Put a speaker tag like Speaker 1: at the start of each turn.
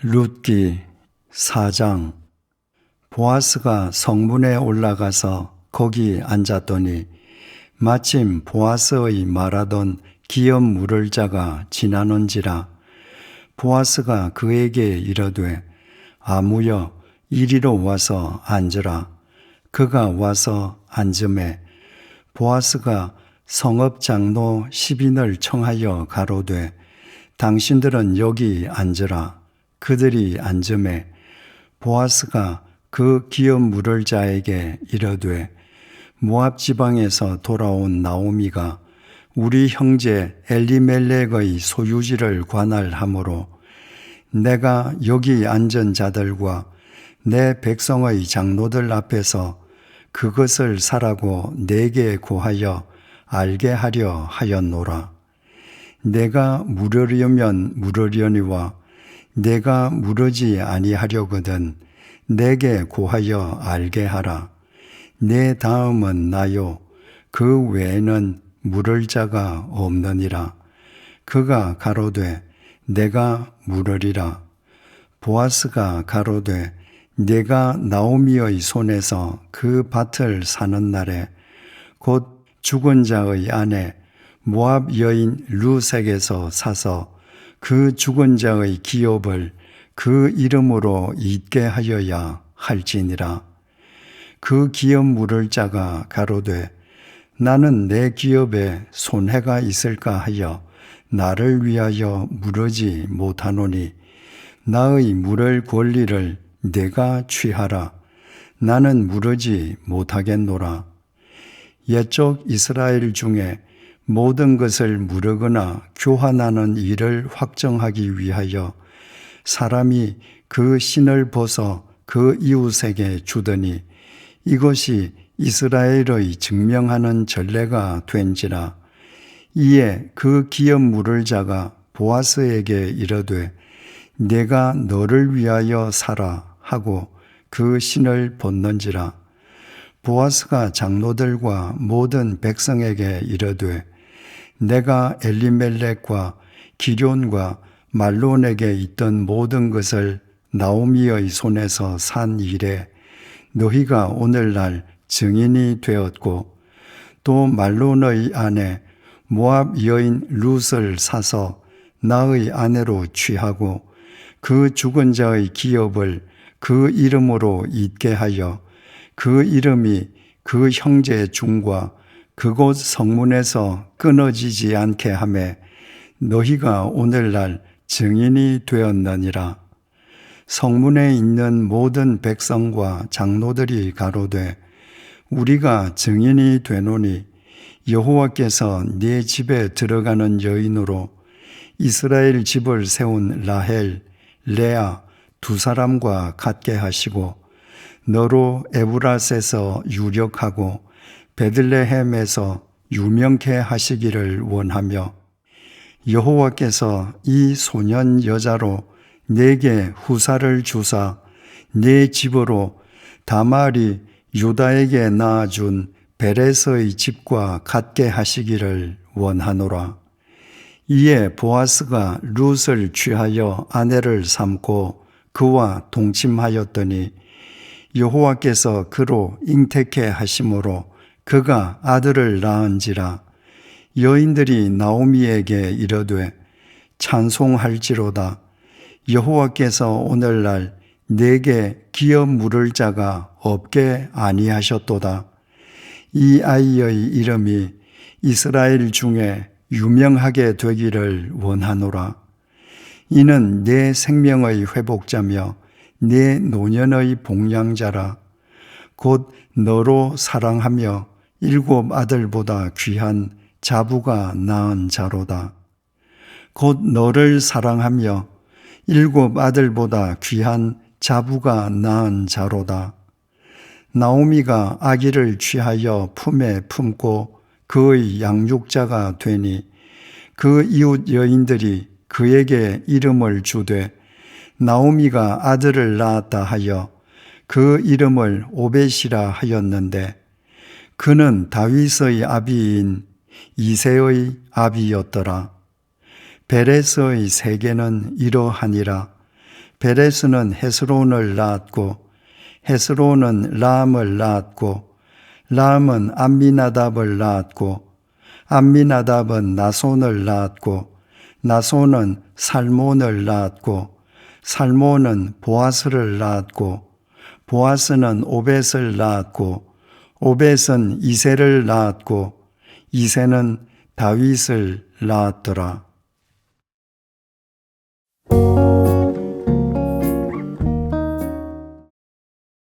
Speaker 1: 룻기 4장. 보아스가 성문에 올라가서 거기 앉았더니 마침 보아스의 말하던 기업 물을 자가 지나는지라 보아스가 그에게 이르되 아무여 이리로 와서 앉으라. 그가 와서 앉음에 보아스가 성읍 장로 10인을 청하여 가로되 당신들은 여기 앉으라 그들이 앉음에 보아스가 그 기업 물을 자에게 이르되 모압 지방에서 돌아온 나오미가 우리 형제 엘리멜렉의 소유지를 관할하므로 내가 여기 앉은 자들과 내 백성의 장로들 앞에서 그것을 사라고 내게 고하여 알게 하려 하였노라. 내가 물으려면 물으려니와 내가 물으지 아니하려거든 내게 고하여 알게 하라. 내 다음은 나요. 그 외에는 물을 자가 없느니라. 그가 가로되 내가 물으리라. 보아스가 가로되 내가 나오미의 손에서 그 밭을 사는 날에 곧 죽은 자의 아내 모압 여인 루색에서 사서 그 죽은 자의 기업을 그 이름으로 잊게 하여야 할지니라. 그 기업 물을 자가 가로되 나는 내 기업에 손해가 있을까 하여 나를 위하여 물으지 못하노니 나의 물을 권리를 내가 취하라. 나는 물으지 못하겠노라. 옛적 이스라엘 중에 모든 것을 물으거나 교환하는 일을 확정하기 위하여 사람이 그 신을 벗어 그 이웃에게 주더니 이것이 이스라엘의 증명하는 전례가 된지라. 이에 그 기업 물을 자가 보아스에게 이르되 내가 너를 위하여 살아 하고 그 신을 벗는지라. 보아스가 장로들과 모든 백성에게 이르되 내가 엘리멜렉과 기럨과 말론에게 있던 모든 것을 나오미의 손에서 산 일에 너희가 오늘날 증인이 되었고 또 말론의 아내 모압 여인 룻을 사서 나의 아내로 취하고 그 죽은 자의 기업을 그 이름으로 잊게 하여 그 이름이 그 형제 중과 그곳 성문에서 끊어지지 않게 하매 너희가 오늘날 증인이 되었느니라. 성문에 있는 모든 백성과 장로들이 가로되 우리가 증인이 되노니 여호와께서 네 집에 들어가는 여인으로 이스라엘 집을 세운 라헬, 레아 두 사람과 같게 하시고 너로 에브라스에서 유력하고 베들레헴에서 유명케 하시기를 원하며 여호와께서 이 소년 여자로 내게 후사를 주사 내 집으로 다말이 유다에게 낳아준 베레스의 집과 같게 하시기를 원하노라. 이에 보아스가 룻을 취하여 아내를 삼고 그와 동침하였더니 여호와께서 그로 잉태케 하심으로 그가 아들을 낳은지라 여인들이 나오미에게 이르되 찬송할지로다. 여호와께서 오늘날 내게 기업 물을 자가 없게 아니하셨도다. 이 아이의 이름이 이스라엘 중에 유명하게 되기를 원하노라. 이는 내 생명의 회복자며 내 노년의 봉양자라. 곧 너로 사랑하며 일곱 아들보다 귀한 자부가 낳은 자로다. 곧 너를 사랑하며 일곱 아들보다 귀한 자부가 낳은 자로다. 나오미가 아기를 취하여 품에 품고 그의 양육자가 되니 그 이웃 여인들이 그에게 이름을 주되 나오미가 아들을 낳았다 하여 그 이름을 오벳이라 하였는데 그는 다윗의 아비인 이세의 아비였더라. 베레스의 세계는 이러하니라. 베레스는 헤스론을 낳았고 헤스론은 람을 낳았고 람은 암미나답을 낳았고 암미나답은 나손을 낳았고 나손은 살몬을 낳았고 살몬은 보아스를 낳았고 보아스는 오벳을 낳았고 오벳은 이세를 낳았고 이세는 다윗을 낳았더라.